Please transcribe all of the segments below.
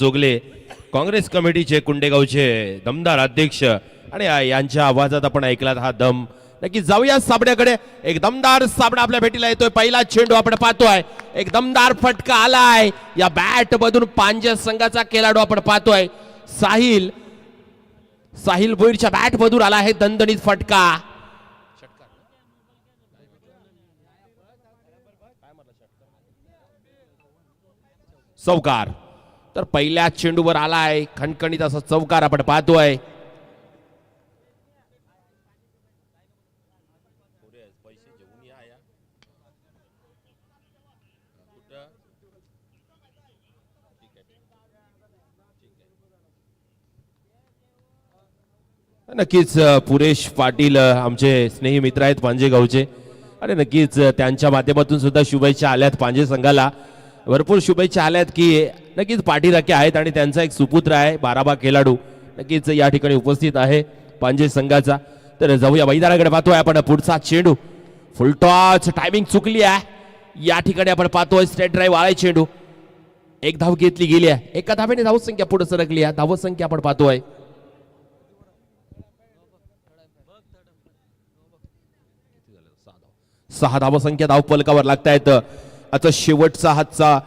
जोगले काँग्रेस कमिटीचे कुंडेगावचे दमदार अध्यक्ष. आणि यांच्या आवाजात आपण ऐकलात हा दम. नक्की जाऊया साबड्याकडे. एक दमदार साबणा आपल्या भेटीला येतोय. पहिला चेंडू आपण पाहतोय. एक दमदार फटका आलाय. या बॅट मधून पांज्य संघाचा खेळाडू आपण पाहतोय. साहिल साहिल भोईरच्या बॅट मधून आला आहे दणदणीत फटका. चौकार. तर पहिल्या चेंडूवर आलाय. खणखणीत असा चौकार आपण पाहतोय. नक्कीच पुरेश पाटील आमचे स्नेही मित्र आहेत पांजेगावचे आणि नक्कीच त्यांच्या माध्यमातून सुद्धा शुभेच्छा आल्यात पांजे संघाला. भरपूर शुभेच्छा आल्यात की नक्कीच पाठीराखे आहेत आणि त्यांचा एक सुपुत्र आहे बाराबा खेळाडू. नक्कीच या ठिकाणी उपस्थित आहे पांजे संघाचा. तर जाऊया मैदानाकडे पाहतोय आपण पुढचा चेंडू. फुलटॉच टायमिंग चुकली आहे. या ठिकाणी आपण पाहतोय स्टेट ड्राईव्ह आलाय चेंडू. एक धाव घेतली गेली आहे. एका धावेने धाव संख्या पुढे सरकली आहे. धाव संख्या आपण पाहतोय. सहा धाव संख्या धाव पलकावर लागतायत. आता शेवटचा हातचा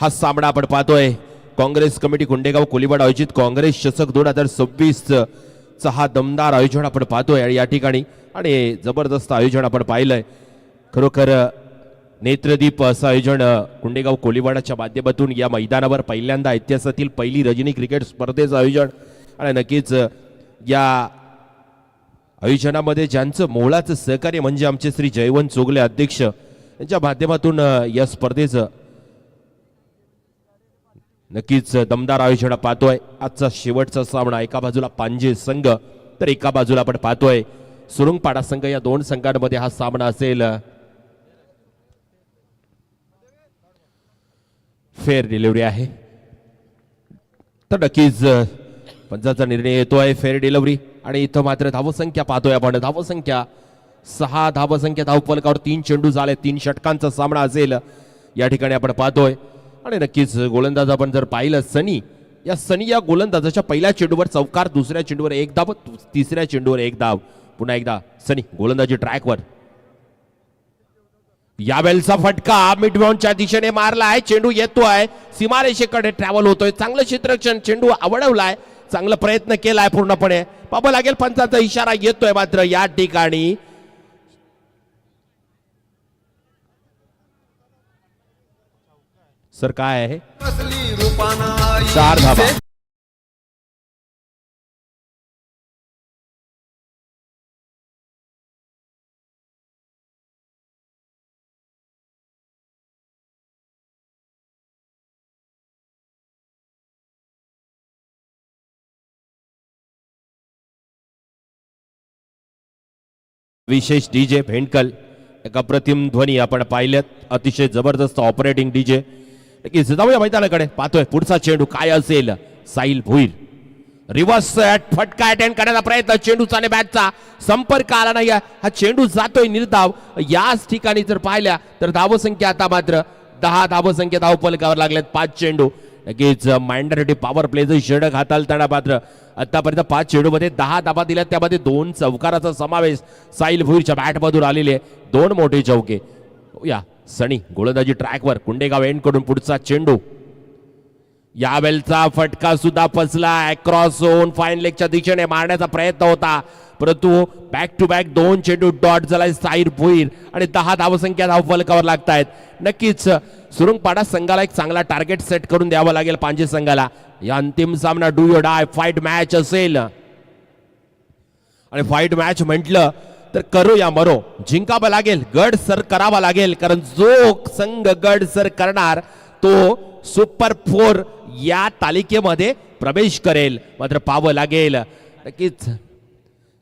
हा सामना आपण पाहतोय. काँग्रेस कमिटी कुंडेगाव कोलीवाड आयोजित काँग्रेस चषक दोन हजार सव्वीस चा हा दमदार आयोजन आपण पाहतोय आणि या ठिकाणी आणि जबरदस्त आयोजन आपण पाहिलंय. खरोखर नेत्रदीप असं आयोजन कुंडेगाव कोलीवाडाच्या माध्यमातून या मैदानावर पहिल्यांदा इतिहासातील पहिली रजनी क्रिकेट स्पर्धेचं आयोजन. आणि नक्कीच या आयोजनामध्ये ज्यांचं मोलाचं सहकार्य म्हणजे आमचे श्री जयवंत चोगले अध्यक्ष यांच्या माध्यमातून या स्पर्धेचं नक्कीच दमदार आयोजन पाहतोय. आजचा शेवटचा सामना एका बाजूला पांजे संघ तर एका बाजूला आपण पाहतोय सुरुंगपाडा संघ या दोन संघांमध्ये हा सामना असेल. फेअर डिलिव्हरी आहे. तर नक्कीच पंचाचा निर्णय येतोय फेअर डिलिव्हरी. आणि इथं मात्र धावसंख्या पाहतोय आपण. धावसंख्या सहा धावसंख्या धावपलकावर तीन चेंडू झाले तीन षटकांचा सामना असेल. या ठिकाणी आपण पाहतोय आणि नक्कीच गोलंदाज आपण जर पाहिलं सनी. या सनी या गोलंदाजाच्या पहिल्या चेंडूवर चौकार दुसऱ्या चेंडूवर एक धाव तिसऱ्या चेंडूवर एक धाव. पुन्हा एकदा सनी गोलंदाजी ट्रॅकवर. यावेळचा फटका मिडबॉन्डच्या दिशेने मारला आहे चेंडू येतोय. सीमारेषेकडे ट्रॅव्हल होतोय. चांगलं क्षेत्रक्षण चेंडू आवडवलाय. चांगला प्रयत्न केलाय पूर्णपणे. बाबा लागेल पंचाचा इशारा येतोय मात्र या ठिकाणी. सर काय आहे? चार धाबा. विशेष डीजे भेंडकल. एक अप्रतिम ध्वनी आपण पाहिल्यात अतिशय जबरदस्त ऑपरेटिंग डीजे. की जाऊया मैदानाकडे. पाहतोय पुढचा चेंडू काय असेल? साईल भुईल रिव्हर्स फटका अटेंड करण्याचा प्रयत्न चेंडूचा आणि बॅटचा संपर्क आला नाही हा चेंडू जातोय निर्धाव. याच ठिकाणी जर पाहिल्या तर धावसंख्या आता मात्र दहा धावसंख्या धाव पलकावर लागल्यात पाच चेंडू. नक्कीच मायंडरिटी पॉवर प्लेचं षडक हाताळताना मात्र आतापर्यंत पाच चेंडूमध्ये दहा धाबा दिल्या त्यामध्ये दोन चौकाराचा समावेश साईल भुईरच्या बॅटमधून आलेले दोन मोठे चौके. या. सनी गोलंदाजी ट्रॅकवर कुंडेगाव एंडकडून पुढचा चेंडू. यावेळचा फटका सुद्धा फसला क्रॉस होऊन फाईन लेगच्या दिशेने मारण्याचा प्रयत्न होता. परंतु बॅक टू बॅक दोन चेंडू डॉट झालाय साईर भुईर. आणि दहा धावसंख्या धाव फलकावर लागतायत. नक्कीच सुरुंगपाडा संघाला एक चांगला टार्गेट सेट करून द्यावा लागेल पांजे संघाला. या अंतिम सामना do or die fight match असेल. आणि फाईट मॅच म्हटलं तर करूया मरो. जिंकावं लागेल गड सर करावा लागेल कारण जो संघ गड सर करणार तो सुपर फोर या तालिकेमध्ये प्रवेश करेल. मात्र पाहावं लागेल. नक्कीच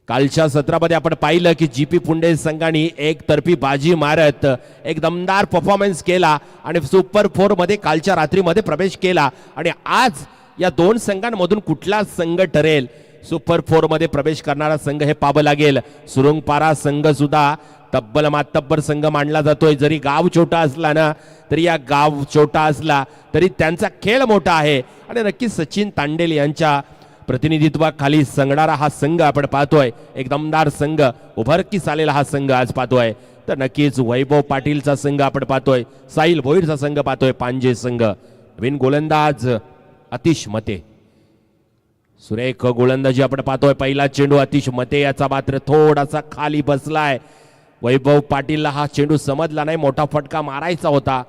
कालच्या सत्रामध्ये आपण पाहिलं की जी पी पुंडे संघाने एक तर्फी बाजी मारत एक दमदार परफॉर्मन्स केला आणि सुपर फोरमध्ये कालच्या रात्रीमध्ये प्रवेश केला. आणि आज या दोन संघांमधून कुठला संघ ठरेल? सुपर फोरमध्ये प्रवेश करणारा संघ हे पाहावं लागेल. सुरुंगपारा संघ सुद्धा तब्बल मातब्बर संघ मांडला जातोय. जरी गाव छोटा असला ना तरी या गाव छोटा असला तरी त्यांचा खेळ मोठा आहे. आणि नक्कीच सचिन तांडेल यांच्या प्रतिनिधित्वाखाली संगणारा हा संघ आपण पाहतोय. एक दमदार संघ उभरकीस आलेला हा संघ आज पाहतोय. तर नक्कीच वैभव पाटीलचा संघ आपण पाहतोय. साहिल भोईरचा संघ पाहतोय. पांजे संघ. नवीन गोलंदाज अतिश मते. सुरेख गोलंदाजी आपण पाहतोय. पहिला चेंडू अतिश मते याचा मात्र थोडासा खाली बसलाय. वैभव पाटीलला हा चेंडू समजला नाही मोठा फटका मारायचा होता.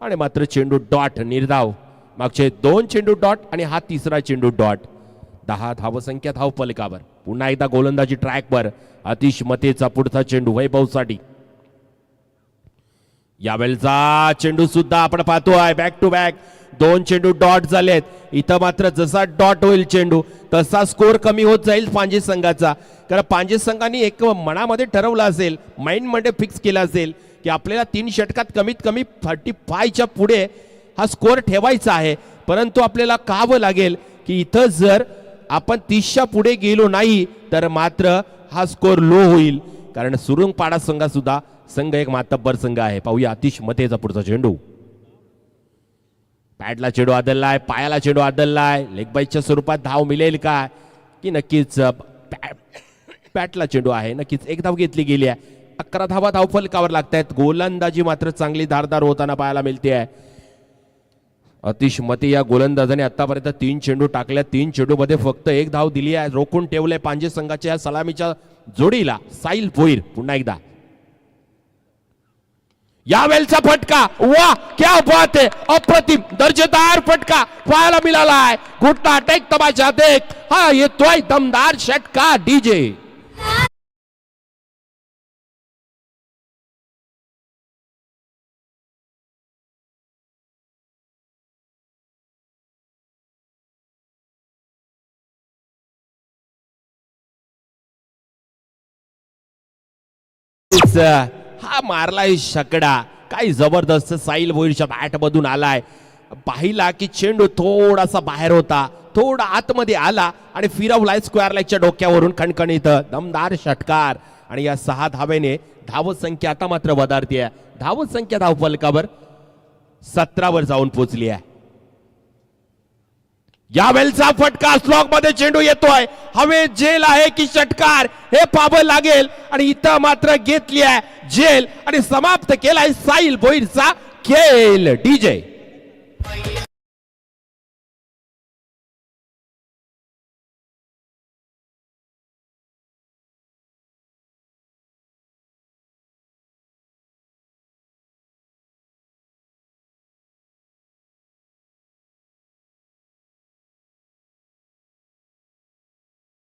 आणि मात्र चेंडू डॉट निर्धाव. मागचे दोन चेंडू डॉट आणि हा तिसरा चेंडू डॉट. दहा धावसंख्या धाव पलकावर पुन्हा एकदा गोलंदाजी ट्रॅकवर अतिश मतेचा पुढचा चेंडू वैभवसाठी. यावेळचा चेंडू सुद्धा आपण पाहतोय बॅक टू बॅक दोन चेंडू डॉट झालेत. इथं मात्र जसा डॉट होईल चेंडू तसा स्कोर कमी होत जाईल पांजे संघाचा. कारण पांजे संघाने एक मनामध्ये ठरवलं असेल माइंडमध्ये फिक्स केलं असेल की आपल्याला तीन षटकात कमीत कमी थर्टी फायच्या पुढे हा स्कोर ठेवायचा आहे. परंतु आपल्याला कावं लागेल की इथं जर आपण तीसच्या पुढे गेलो नाही तर मात्र हा स्कोर लो होईल. कारण सुरुंगपाडा संघासुद्धा संघ एक मातब्बर संघ आहे. पाहूया अतिश मतेचा पुढचा चेंडू पॅडला चेंडू आदललाय पायाला चेंडू आदललाय लेगबाईच्या स्वरूपात धाव मिळेल का? की नक्कीच पॅ- पॅटला चेंडू आहे. नक्कीच एक धाव घेतली गेली आहे. अकरा धावा धाव फलकावर लागतायत. गोलंदाजी मात्र चांगली धारदार होताना पाहायला मिळते आहे. अतिश मते या गोलंदाजाने आतापर्यंत तीन चेंडू टाकल्या. तीन चेंडूमध्ये फक्त एक धाव दिली आहे. रोखून ठेवलंय पांजे संघाच्या या सलामीच्या जोडीला साईल भोईर. पुन्हा एकदा. यावेळचा फटका. वा क्या बात आहे अप्रतिम दर्जेदार फटका पाहायला मिळाला आहे. घुटना टेक तमाशा देख हा, येतोय दमदार षटका डीजे. हा मारलाय शकडा काय जबरदस्त साईल भोईरच्या बॅट मधून आलाय. पाहिला की चेंडू थोडासा बाहेर होता. थोडा आतमध्ये आला आणि फिरवलाय स्क्वेअर लाईनच्या डोक्यावरून खणखणीत. दमदार षटकार. आणि या सहा धावेने धावत संख्या आता मात्र वधारती धावत संख्या धावफलकावर सतरावर जाऊन पोचली आहे यावेळचा फटका स्लॉगमध्ये चेंडू येतोय. हवे जेल आहे की षटकार? हे पाहावं लागेल. आणि इथं मात्र घेतली आहे जेल. आणि समाप्त केलाय साईल भोईरचा खेळ. डीजे.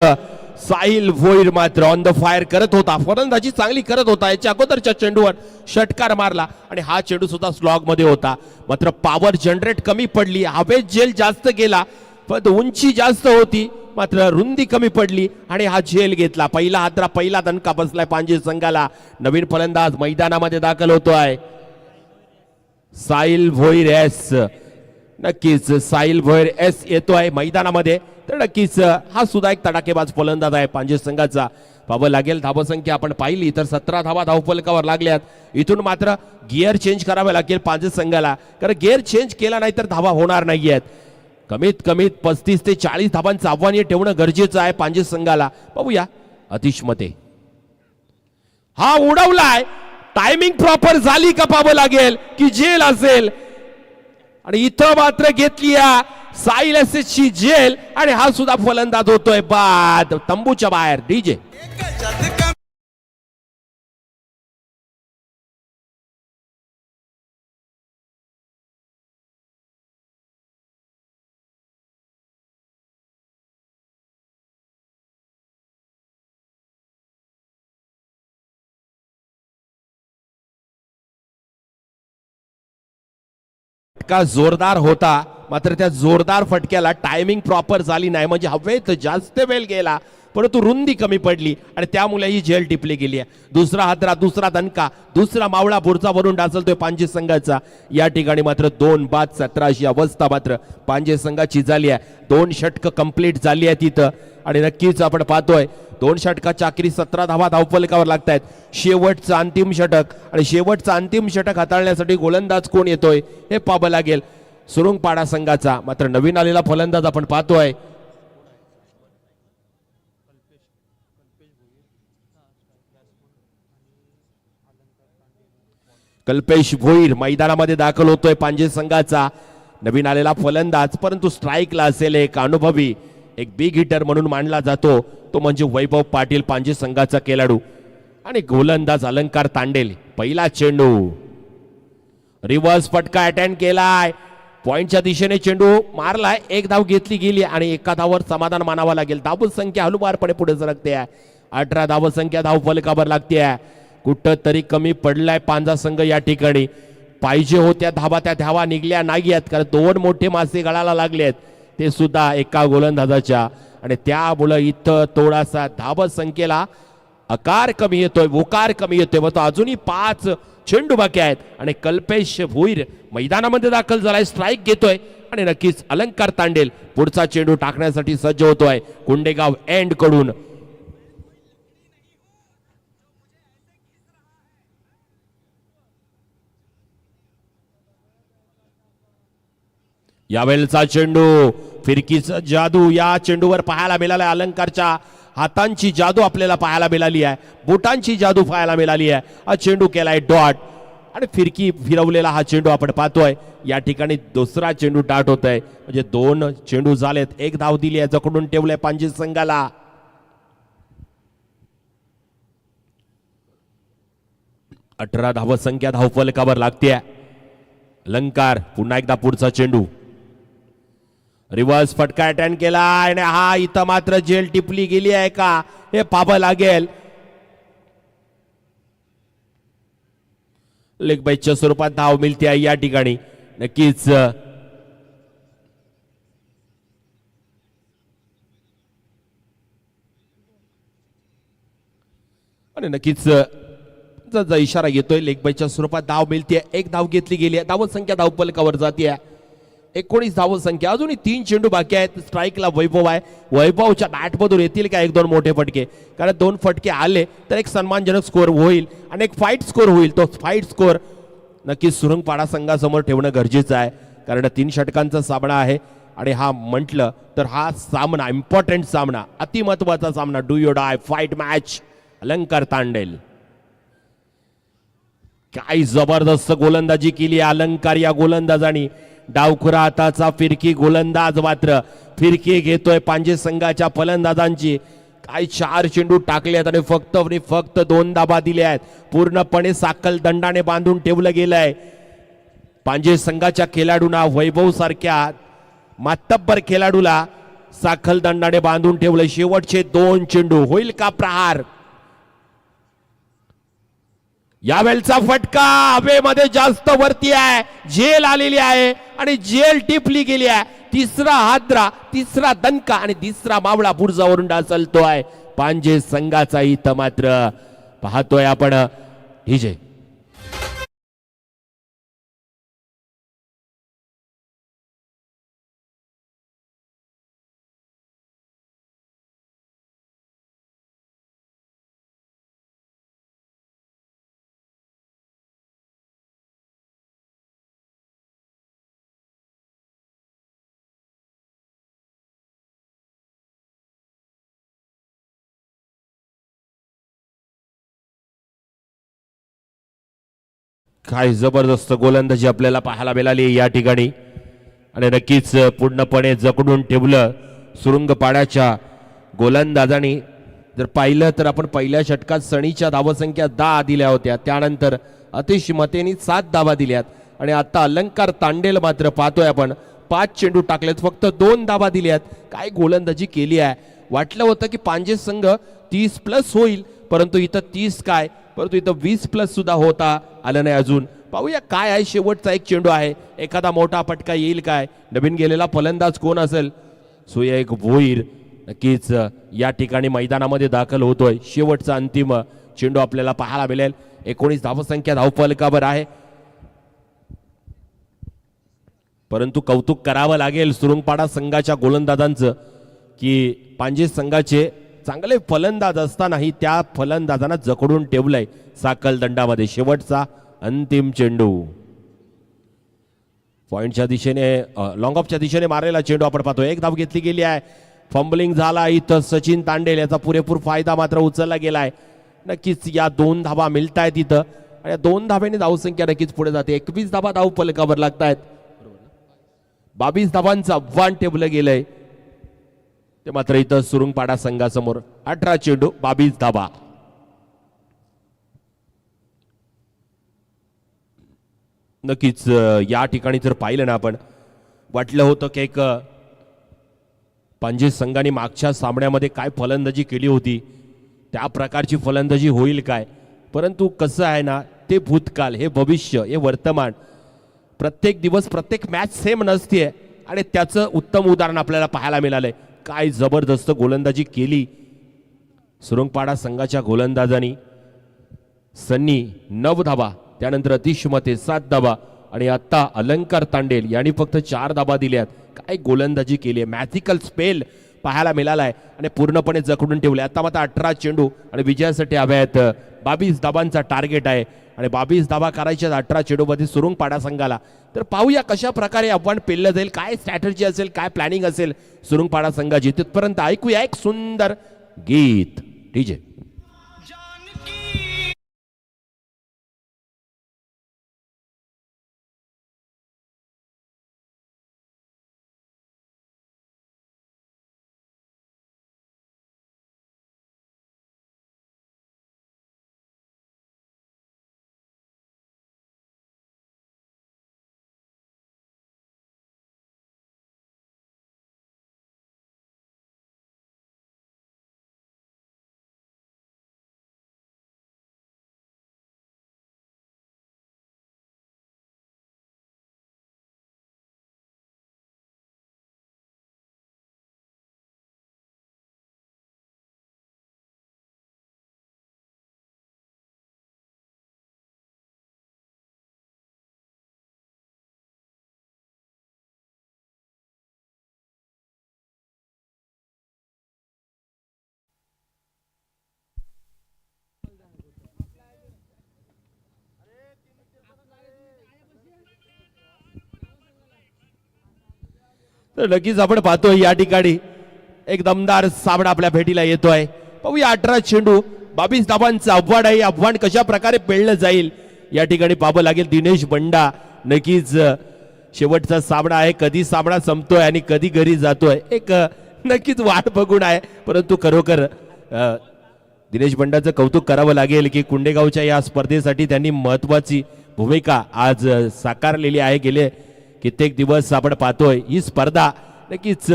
साहिल भोईर मात्र ऑन द फायर करत होता. फलंदाजी चांगली करत होता. याच्या अगोदरच्या चेंडूवर षटकार मारला आणि हा चेंडू सुद्धा स्लॉगमध्ये होता. मात्र पॉवर जनरेट कमी पडली. हवेत जेल जास्त गेला. पण उंची जास्त होती. मात्र रुंदी कमी पडली आणि हा झेल घेतला. पहिला हादरा पहिला दणका बसलाय पांजे संघाला. नवीन फलंदाज मैदानामध्ये दाखल होतोय. साईल भोईर एस नक्कीच साईल भोईर एस येतोय मैदानामध्ये. तर नक्कीच हा सुद्धा एक तडाखेबाज फलंदाज आहे पांजे संघाचा. पाहावं लागेल धावसंख्या आपण पाहिली तर सतरा धावा धावफलकावर लागल्यात. इथून मात्र गिअर चेंज करावे लागेल पांजे संघाला. कारण गिअर चेंज केला नाही तर धावा होणार नाहीयेत. कमीत कमीत पस्तीस ते चाळीस धावांचं आव्हान हे ठेवणं गरजेचं आहे पांजे संघाला. पाहूया अतिश मते. हा उडवलाय. टायमिंग प्रॉपर झाली का पाहावं लागेल की जेल असेल. आणि इथं मात्र घेतली या साईल ची जेल आणि हा सुद्धा फलंदाज होतोय बाद. तंबूच्या बाहेर डीजे. फटका जोरदार होता मात्र त्या जोरदार फटक्याला टायमिंग प्रॉपर झाली नाही. म्हणजे हवेत जास्त वेळ गेला. परंतु रुंदी कमी पडली आणि त्यामुळे ही झेल टिपली गेली आहे. दुसरा हादरा दुसरा दणका दुसरा मावळा पुढचा वरून डासलतोय पांजे संघाचा. या ठिकाणी मात्र दोन बाद सतराशी अवस्था मात्र पांजे संघाची झाली आहे. दोन षटक कंप्लीट झाली आहे तिथं आणि नक्कीच आपण पाहतोय दोन षटकाच्या अखेरी सतरा धावा धावफलकावर आहेत शेवटचं अंतिम षटक आणि शेवटचं अंतिम षटक हाताळण्यासाठी गोलंदाज कोण येतोय हे पाहावं लागेल. सुरुंगपाडा संघाचा मात्र नवीन आलेला फलंदाज आपण पाहतोय. कल्पेश भोईर मैदानामध्ये दाखल होतोय पांजे संघाचा. नवीन आलेला फलंदाज परंतु स्ट्राईकला असेल एक अनुभवी एक बिग हिटर म्हणून मानला जातो. तो म्हणजे वैभव पाटील पांजे संघाचा खेळाडू. आणि गोलंदाज अलंकार तांडेल पहिला चेंडू. रिव्हर्स फटका अटेंड केलाय. पॉइंटच्या दिशेने चेंडू मारलाय. एक धाव घेतली गेली आणि एका धावर समाधान मानावं लागेल. धाव संख्या हलुवारपणे पुढे सरकते आहे. अठरा धाव संख्या धाव फलकावर लागते आहे. कुठंतरी कमी पडलाय पांजा संघ या ठिकाणी. पाहिजे होत्या धावा त्या धावा निघल्या नाही आहेत कारण दोन मोठे मासे गळाला लागले आहेत. ते सुद्धा एका गोलंदाजाच्या. आणि त्यामुळं इथं थोडासा धाब संख्येला अकार कमी येतोय उकार कमी येतोय. मग तो अजूनही पाच चेंडू बाकी आहेत. आणि कल्पेश भुईर मैदानामध्ये दाखल झालाय स्ट्राईक घेतोय. आणि नक्कीच अलंकार तांडेल पुढचा चेंडू टाकण्यासाठी सज्ज होतोय. कुंडेगाव एंडकडून. यावेळचा चेंडू फिरकीचा जादू या चेंडूवर पाहायला मिळाला आहे अलंकारच्या हातांची जादू आपल्याला पाहायला मिळाली आहे. बोटांची जादू पाहायला मिळाली आहे. हा चेंडू केलाय डॉट. आणि फिरकी फिरवलेला हा चेंडू आपण पाहतोय. या ठिकाणी दुसरा चेंडू डाट होत आहे म्हणजे दोन चेंडू झालेत. एक धाव दिली आहे. जकडून ठेवलंय पांजी संघाला. अठरा धाव संख्या धावफलकावर लागते अलंकार पुन्हा एकदा पुढचा चेंडू. रिव्हर्स फटका अटेंड केला आणि हा इथं मात्र जेल टिपली गेली आहे का? हे पाहावं लागेल. लेग बाईच्या स्वरूपात धाव मिळते आहे या ठिकाणी. नक्कीच आणि नक्कीच इशारा येतोय लेग बाईच्या स्वरूपात धाव मिळते. एक धाव घेतली गेली आहे. धाव संख्या धावपलकावर जाते आहे. एकोणीस धाव संख्या. अजूनही तीन चेंडू बाकी आहेत. स्ट्राईकला वैभव आहे. वैभवच्या बॅटमधून येतील का? एक दोन मोठे फटके. कारण दोन फटके आले तर एक सन्मानजनक स्कोअर होईल आणि एक फाईट स्कोअर होईल. तो फाईट स्कोअर नक्कीच सुरंगपाडा संघासमोर ठेवणं गरजेचं आहे. कारण तीन षटकांचा सामना आहे आणि हा म्हटलं तर हा सामना इम्पॉर्टंट सामना अतिमहत्वाचा सामना. Do you die fight match Alankar Tandel. काय जबरदस्त गोलंदाजी केली अलंकार या गोलंदाजाने. डावखुरा हाताचा फिरकी गोलंदाज मात्र फिरकी घेतोय पांजे संघाच्या फलंदाजांची. काय चार चेंडू टाकले आहेत आणि फक्त आणि फक्त दोन दाबा दिले आहेत. पूर्णपणे साखल दंडाने बांधून ठेवलं गेलंय. पांजे संघाच्या खेळाडूंना वैभव सारख्या मातब्बर खेळाडूला साखल दंडाने बांधून ठेवलं शेवटचे दोन चेंडू होईल का प्रहार? यावेळचा फटका हवेमध्ये जास्त वरती आहे जेल आलेली आहे आणि जेल टिपली गेली आहे. तिसरा हादरा तिसरा दणका आणि तिसरा मावळा बुरजावरून डासलतोय पांजे संघाचा इथं मात्र. पाहतोय आपण हिजे काय जबरदस्त गोलंदाजी आपल्याला पाहायला मिळाली या ठिकाणी. आणि नक्कीच पूर्णपणे जकडून ठेवलं सुरुंग पाड्याच्या गोलंदाजाने. जर पाहिलं तर आपण पहिल्या षटकात सणीच्या धावसंख्या दहा दिल्या होत्या. त्यानंतर अतिशमतेने सात धावा दिल्यात. आणि आता अलंकार तांडेल मात्र पाहतोय आपण. पाच चेंडू टाकलेत फक्त दोन धावा दिल्यात. काय गोलंदाजी केली आहे. वाटलं होतं की पांजे संघ तीस प्लस होईल परंतु इथं तीस काय? परंतु इथं वीस प्लस सुद्धा होता आलं नाही अजून. पाहूया काय आहे शेवटचा एक चेंडू आहे. एखादा मोठा फटका येईल काय? नवीन गेलेला फलंदाज कोण असेल? सो एक भोईर नक्कीच या ठिकाणी मैदानामध्ये दाखल होतोय. शेवटचा अंतिम चेंडू आपल्याला पाहायला मिळेल. एकोणीस धावसंख्या धावफलकावर आहे. परंतु कौतुक करावं लागेल सुरुंगपाडा संघाच्या गोलंदाजांचं की पांजे संघाचे चांगले फलंदाज असतानाही त्या फलंदाजांना जखडून ठेवलंय साकल दंडामध्ये शेवटचा अंतिम चेंडू. पॉईंटच्या दिशेने लॉंग ऑफच्या दिशेने मारलेला चेंडू आपण पाहतो एक धाव घेतली गेली आहे. फंबलिंग झाला इथं सचिन तांडेल. याचा पुरेपूर फायदा मात्र उचलला गेलाय. नक्कीच या दोन धाबा मिळत आहेत इथं. आणि या दोन धाब्याने धावसंख्या नक्कीच पुढे जाते. एकवीस धाबा धाव फलकावर लागतायत. बावीस धाबांचं आव्हान ठेवलं गेलंय. ते मात्र इथं सुरुंगपाडा संघासमोर अठरा चेंडू बावीस धाबा नक्कीच या ठिकाणी जर पाहिलं ना आपण वाटलं होतं की एक पांजे संघाने मागच्या सामन्यामध्ये काय फलंदाजी केली होती त्या प्रकारची फलंदाजी होईल काय? परंतु कसं आहे ना ते भूतकाल हे भविष्य हे वर्तमान प्रत्येक दिवस प्रत्येक मॅच सेम नसते आणि त्याचं उत्तम उदाहरण आपल्याला पाहायला मिळालं आहे काय जबरदस्त गोलंदाजी केली. सुरंगपाडा संघाच्या गोलंदाजांनी. सन्नी नऊ धाबा त्यानंतर अतिशमते सात धाबा आणि आत्ता अलंकार तांडेल यांनी फक्त चार धाबा दिल्यात. काय गोलंदाजी केली आहे. मॅथिकल स्पेल पाहायला मिळाला आहे आणि पूर्णपणे जखडून ठेवले. आता मात्र अठरा चेंडू आणि विजयासाठी हव्या आहेत. बावीस धाबांचा टार्गेट आहे. आणि बावीस धाबा करायच्या अठरा चेंडूमध्ये सुरुंग पाडा संघाला तर पाहूया कशा प्रकारे आव्हान पेललं जाईल. काय स्ट्रॅटर्जी असेल काय प्लॅनिंग असेल सुरुंग पाडा संघाची तिथपर्यंत ऐकूया एक सुंदर गीत. ठीक आहे तर नक्कीच आपण पाहतोय या ठिकाणी एक दमदार सामना आपल्या भेटीला येतोय. पाहूया अठरा चेंडू बावीस धावांचं आव्हान आहे. आव्हान कशा प्रकारे पेळलं जाईल? या ठिकाणी पाहावं लागेल दिनेश बंडा. नक्कीच शेवटचा सामना आहे. कधी सामना संपतोय आणि कधी घरी जातोय? एक नक्कीच वाट बघून आहे. परंतु खरोखर दिनेश बंडाचं कौतुक करावं लागेल की कुंडेगावच्या या स्पर्धेसाठी त्यांनी महत्वाची भूमिका आज साकारलेली आहे. गेले कित्येक दिवस आपण पाहतोय ही स्पर्धा नक्कीच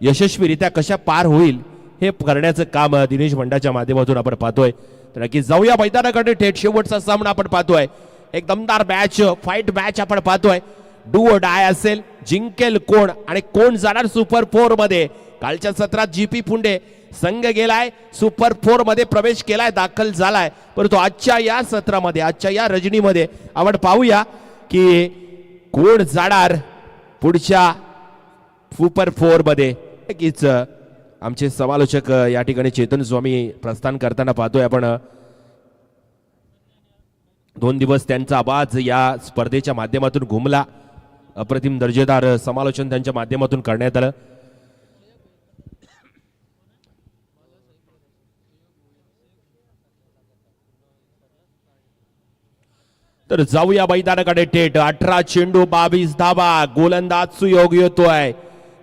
यशस्वीरित्या कशा पार होईल हे करण्याचं काम दिनेश भंडाच्या माध्यमातून आपण पाहतोय. तर नक्कीच जाऊया मैदानाकडे थेट शेवटचा सामना आपण पाहतोय. एक दमदार मॅच फाईट मॅच आपण पाहतोय. डू डाय असेल जिंकेल कोण आणि कोण जाणार सुपर फोरमध्ये? कालच्या सत्रात जीपी पुंडे संघ गेलाय सुपर फोरमध्ये प्रवेश केलाय दाखल झालाय. परंतु आजच्या या सत्रामध्ये आजच्या या रजनीमध्ये आपण पाहूया की कोण जाणार पुढच्या सुपर फोरमध्ये नक्कीच आमचे समालोचक या ठिकाणी चेतन स्वामी प्रस्थान करताना पाहतोय आपण दोन दिवस त्यांचा आवाज या स्पर्धेच्या माध्यमातून घुमला. अप्रतिम दर्जेदार समालोचन त्यांच्या माध्यमातून करण्यात आलं. तर जाऊया मैदानाकडे थेट अठरा चेंडू बावीस धाबा गोलंदाज सुयोग येतोय.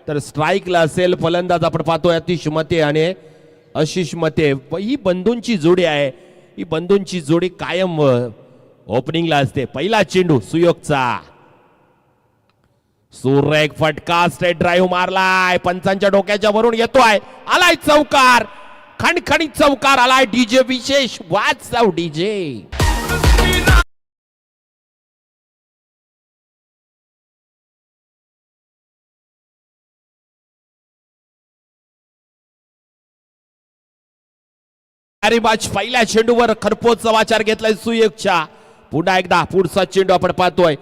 तर स्ट्राईकला असेल फलंदाज आपण पाहतोय अतिश मते आणि आशिष मते. ही बंधूंची जोडी आहे. ही बंधूंची जोडी कायम ओपनिंगला असते. पहिला चेंडू सुयोगचा. सूर्य एक फटका स्ट्रेट ड्राईव्ह मारलाय. पंचांच्या डोक्याच्या वरून येतोय. आलाय चौकार. खणखणीत चौकार आलाय. डीजे विशेष. वाच जाऊ डीजे होणारी पहिल्या चेंडूवर खरपोच वाचार घेतलाय सुयोगच्या. पुन्हा एकदा पुढचा चेंडू आपण पाहतोय.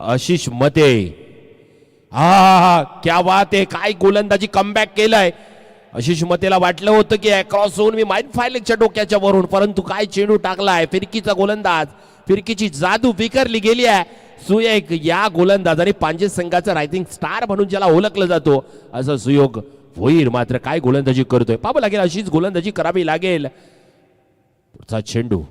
आशिष मते. हा हा क्या वात आहे काय गोलंदाजी कमबॅक केलाय. आशिष मतेला वाटलं होतं की क्रॉस होऊन मी माईन फायलेकच्या डोक्याच्या वरून परंतु काय चेंडू टाकलाय फिरकीचा गोलंदाज फिरकीची जादू बिकरली गेली आहे. सुयोग या गोलंदाजाने पांजे संघाचा रायटिंग स्टार म्हणून ज्याला ओळखलं जातो असं सुयोग होईल. मात्र काय गोलंदाजी करतोय? पाहावं लागेल अशीच गोलंदाजी करावी लागेल. चा चेंडू.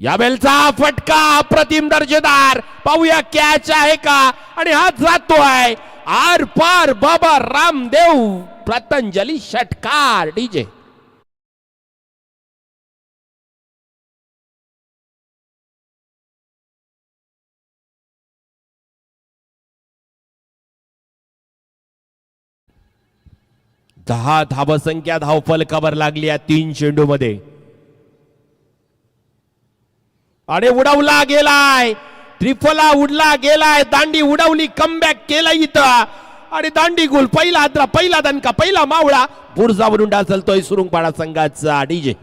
या बेलचा फटका अप्रतिम दर्जेदार. पाहूया कॅच आहे का? आणि हा जातोय. आर पार बाबा रामदेव. पतंजली षटकार डीजे. दहा धावसंख्या धावफलकावर लागली आहे तीन चेंडू अरे उडवला गेलाय. त्रिफला उडला गेलाय. दांडी उडवली कमबॅक केला इथं. अरे दांडी गोल पहिला आद्रा पहिला दणका पहिला मावळा. बुरजावरून डाचलतोय सुरुंगपाडा संघाचा डीजे.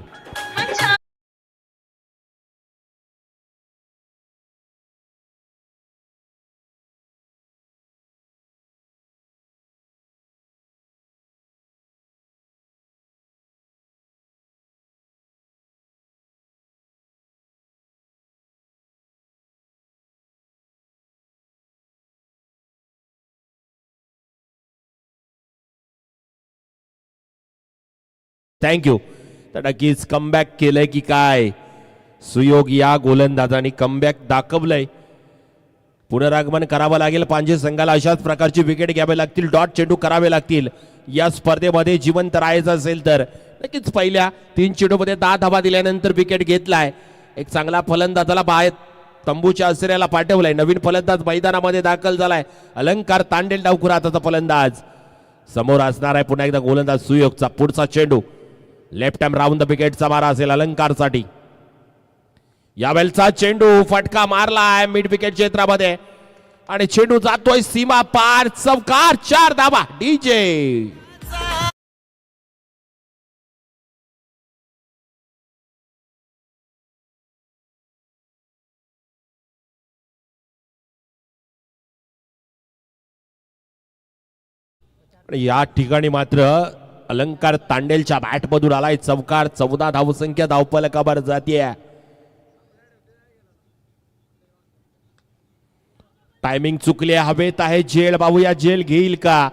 थँक्यू तर नक्कीच कमबॅक केलंय की काय? सुयोग या गोलंदाजाने कमबॅक दाखवलंय. पुनरागमन करावं लागेल पांजे संघाला. अशाच प्रकारची विकेट घ्यावे लागतील. डॉट चेंडू करावे लागतील. या स्पर्धेमध्ये जिवंत राहायचं असेल तर. नक्कीच पहिल्या तीन चेंडूमध्ये दहा धावा दिल्यानंतर विकेट घेतलाय. एक चांगला फलंदाजाला बाहेर तंबूच्या आश्रयाला पाठवलाय. नवीन फलंदाज मैदानामध्ये दाखल झालाय. अलंकार तांडेल डावखुरा आताचा फलंदाज. समोर असणार आहे पुन्हा एकदा गोलंदाज सुयोगचा पुढचा चेंडू. लेफ्ट हँड राऊंड द विकेटचा मारा असेल अलंकारसाठी यावेळचा चेंडू फटका मारलाय मिड विकेट क्षेत्रामध्ये आणि चेंडू जातोय सीमा पार चौकार चार धावा डीजे आणि या ठिकाणी मात्र अलंकार तांडेलच्या बॅटमधून आलाय. चौकार चौदा धावसंख्या धावपलकावर जाते टायमिंग चुकले हवेत आहे. जेल बाबूया जेल घेईल का?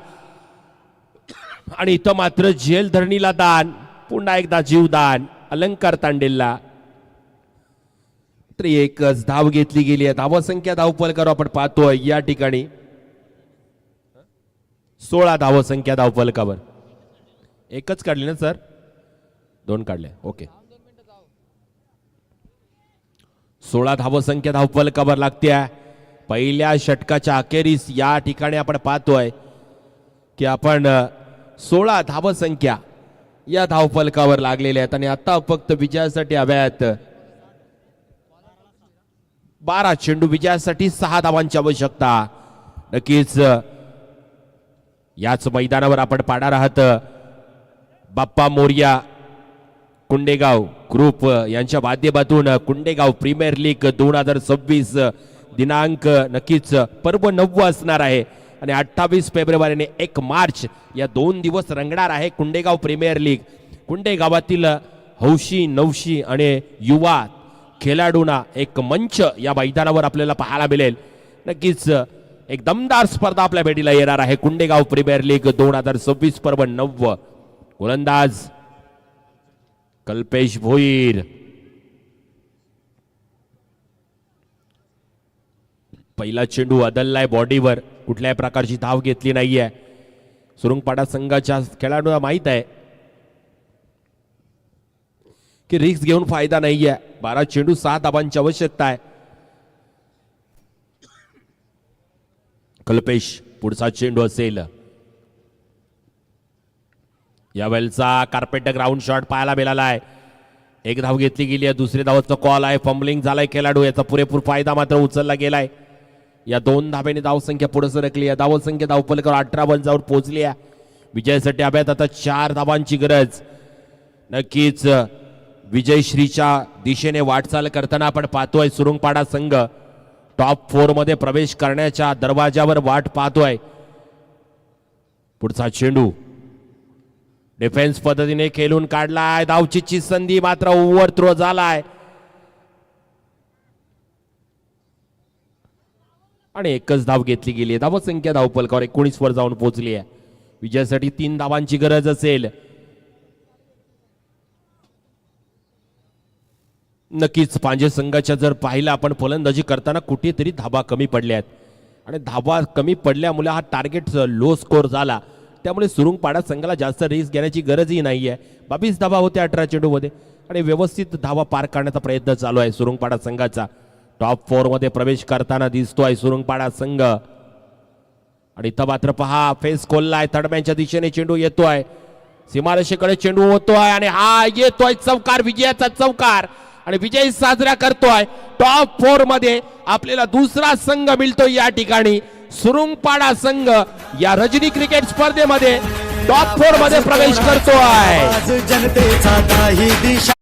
आणि इथं मात्र जेल धरणीला दान. पुन्हा एकदा जीवदान अलंकार तांडेलला. तर एकच धाव घेतली गेली आहे. धावसंख्या धावपलकर आपण पाहतोय या ठिकाणी. सोळा धावसंख्या धावपलकावर एकच काढली ना सर? दोन काढले. ओके. सोळा धावसंख्या कबर लागते पहिल्या षटकाच्या अखेरीस या ठिकाणी आपण पाहतोय की आपण सोळा धावसंख्या या धावफलकावर लागलेल्या आहेत. आणि आता फक्त विजयासाठी हव्यात बारा चेंडू विजयासाठी सहा धावांची आवश्यकता. नक्कीच याच मैदानावर आपण पाडणार आहात बाप्पा मोर्या कुंडेगाव ग्रुप यांच्या माध्यमातून कुंडेगाव प्रीमियर लीग दोन हजार सव्वीस दिनांक नक्कीच पर्व नव्वं असणार आहे. आणि अठ्ठावीस फेब्रुवारी आणि एक मार्च या दोन दिवस रंगणार आहे कुंडेगाव प्रीमियर लीग कुंडेगावातील हौशी नवशी आणि युवा खेळाडूंना एक मंच या मैदानावर आपल्याला पाहायला मिळेल. नक्कीच एक दमदार स्पर्धा आपल्या भेटीला येणार आहे कुंडेगाव प्रीमियर लीग दोन हजार सव्वीस पर्व नव्व. गोलंदाज कल्पेश भोईर. पहिला चेंडू बदललाय बॉडीवर. कुठल्याही प्रकारची धाव घेतली नाहीये. सुरुंगपाडा संघाच्या खेळाडूंना माहीत आहे की रिक्स घेऊन फायदा नाहीये. बारा चेंडू सहा धाबांची आवश्यकता आहे. कल्पेश पुढचा चेंडू असेल. यावेळचा कार्पेट ग्राउंड शॉट पाहायला मिळाला आहे. एक धाव घेतली गेली आहे दुसरी धावाचा कॉल आहे फंबलिंग झालाय खेळाडू याचा पुरेपूर फायदा मात्र उचलला गेलाय. या दोन धाब्याने धावसंख्या पुढे सरकली आहे. धावसंख्या धावपलकर अठरा बंजावर जाऊन पोहोचली आहे. विजयासाठी अभ्यात आता चार धावांची गरज. नक्कीच विजयश्रीच्या दिशेने वाटचाल करताना आपण पाहतोय सुरुंगपाडा संघ टॉप फोरमध्ये प्रवेश करण्याच्या दरवाजावर वाट पाहतोय. पुढचा चेंडू. डिफेन्स पद्धतीने खेळून काढलाय. धावचीची संधी मात्र ओव्हर थ्रो झालाय. आणि एकच धाव घेतली गेली आहे. धावसंख्या धावपलकावर एकोणीस वर जाऊन पोहोचली आहे. विजयासाठी तीन धावांची गरज असेल. नक्कीच पांजे संघाच्या जर पाहिलं आपण फलंदाजी करताना कुठेतरी धाबा कमी पडल्या आहेत. आणि धाबा कमी पडल्यामुळे हा टार्गेट लो स्कोर झाला. त्यामुळे सुरुंगपाडा संघाला जास्त रिस्क घेण्याची गरजही नाही आहे बावीस धाबा होते अठरा चेंडूमध्ये. आणि व्यवस्थित धावा पार करण्याचा प्रयत्न चालू आहे सुरुंगपाडा संघाचा. टॉप फोरमध्ये प्रवेश करताना दिसतो आहे सुरुंगपाडा संघ. आणि इथं मात्र पहा फेस खोललाय थडम्यांच्या दिशेने चेंडू येतो आहे सीमारेषेकडे चेंडू होतो आहे आणि हा येतोय चौकार विजयाचा चौकार. आणि विजय साजरा करतोय. टॉप फोरमध्ये आपल्याला दुसरा संघ मिळतो या ठिकाणी. सुरुंगपाडा संघ या रजनी क्रिकेट स्पर्धेमध्ये टॉप फोरमध्ये प्रवेश करतो आहे जनतेचा काही दिशा